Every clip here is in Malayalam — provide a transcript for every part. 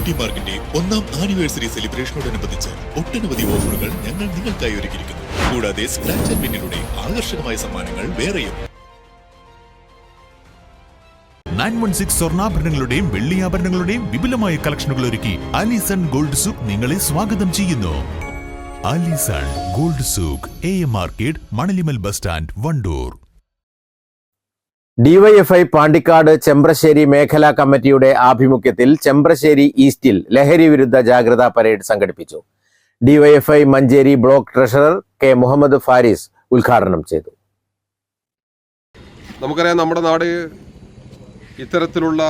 ബ്യൂട്ടി മാർക്കിന്റെ ഒന്നാം ആനിവേഴ്സറി സെലിബ്രേഷനോടനുബന്ധിച്ച് ഒട്ടനവധി ഓഫറുകൾ ഞങ്ങൾ നിങ്ങൾക്കായി ഒരുക്കിയിരിക്കുന്നു. കൂടാതെ സ്ക്രാച്ച് ആൻഡ് വിന്നിലൂടെ ആകർഷകമായ സമ്മാനങ്ങൾ വേറെയും. സ്വർണാഭരണങ്ങളുടെയും വെള്ളിയാഭരണങ്ങളുടെയും വിപുലമായ കളക്ഷനുകൾ ഒരുക്കി അലിസൺ ഗോൾഡ് സൂക്ക് നിങ്ങളെ സ്വാഗതം ചെയ്യുന്നു. Alison gold souk A M market Manalimal bus stand Wandoor. DYFI Pandikkad Chembrassery മേഖലാ കമ്മിറ്റിയുടെ ആഭിമുഖ്യത്തിൽ ചെമ്പ്രശ്ശേരി ഈസ്റ്റിൽ ലഹരി വിരുദ്ധ ജാഗ്രതാ പരേഡ് സംഘടിപ്പിച്ചു. DYFI Manjeri block treasurer K Muhammad Faris ഉദ്ഘാടനം ചെയ്തു. നമുക്കറിയാം നമ്മുടെ നാട് ഇത്തരത്തിലുള്ള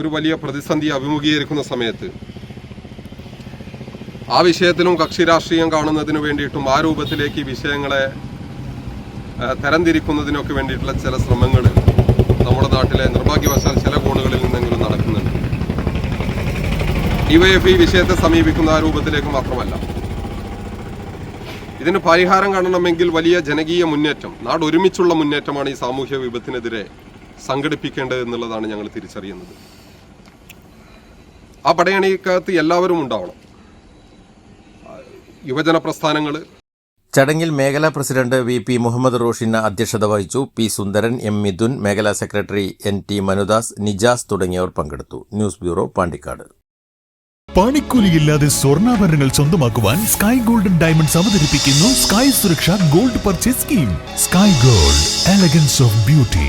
ഒരു വലിയ പ്രതിസന്ധി അഭിമുഖീകരിക്കുന്ന സമയത്ത് ആ വിഷയത്തിലും കക്ഷി രാഷ്ട്രീയം കാണുന്നതിന് വേണ്ടിയിട്ടും ആ രൂപത്തിലേക്ക് വിഷയങ്ങളെ തരംതിരിക്കുന്നതിനൊക്കെ വേണ്ടിയിട്ടുള്ള ചില ശ്രമങ്ങൾ നമ്മുടെ നാട്ടിലെ നിർഭാഗ്യവശാൽ ചില കോണുകളിൽ നിന്നെങ്കിലും നടക്കുന്നുണ്ട്. ഡിവൈഎഫ് ഈ വിഷയത്തെ സമീപിക്കുന്ന ആ രൂപത്തിലേക്ക് മാത്രമല്ല. ഇതിന് പരിഹാരം കാണണമെങ്കിൽ വലിയ ജനകീയ മുന്നേറ്റം നാട് ഒരുമിച്ചുള്ള മുന്നേറ്റമാണ് ഈ സാമൂഹ്യ വിപത്തിനെതിരെ സംഘടിപ്പിക്കേണ്ടത് എന്നുള്ളതാണ് ഞങ്ങൾ തിരിച്ചറിയുന്നത്. ആ പടയണിക്കകത്ത് എല്ലാവരും ഉണ്ടാവണം. യുവജന പ്രസ്ഥാനങ്ങൾ ചടങ്ങിൽ മേഖലാ പ്രസിഡന്റ് വി പി മുഹമ്മദ് റോഷിന് അധ്യക്ഷത വഹിച്ചു പി സുന്ദരൻ എം മിഥുൻ മേഖലാ secretary N T Manudas Nijas തുടങ്ങിയവർ പങ്കെടുത്തു. News bureau Pandikkad. പണിക്കൂലിയില്ലാതെ സ്വർണാഭരണങ്ങൾ സ്വന്തമാക്കുവാൻ സ്കൈ ഗോൾഡൻ ഡയമണ്ട്സ് അവതരിപ്പിക്കുന്നു sky Suraksha gold purchase scheme. Sky gold elegance of beauty.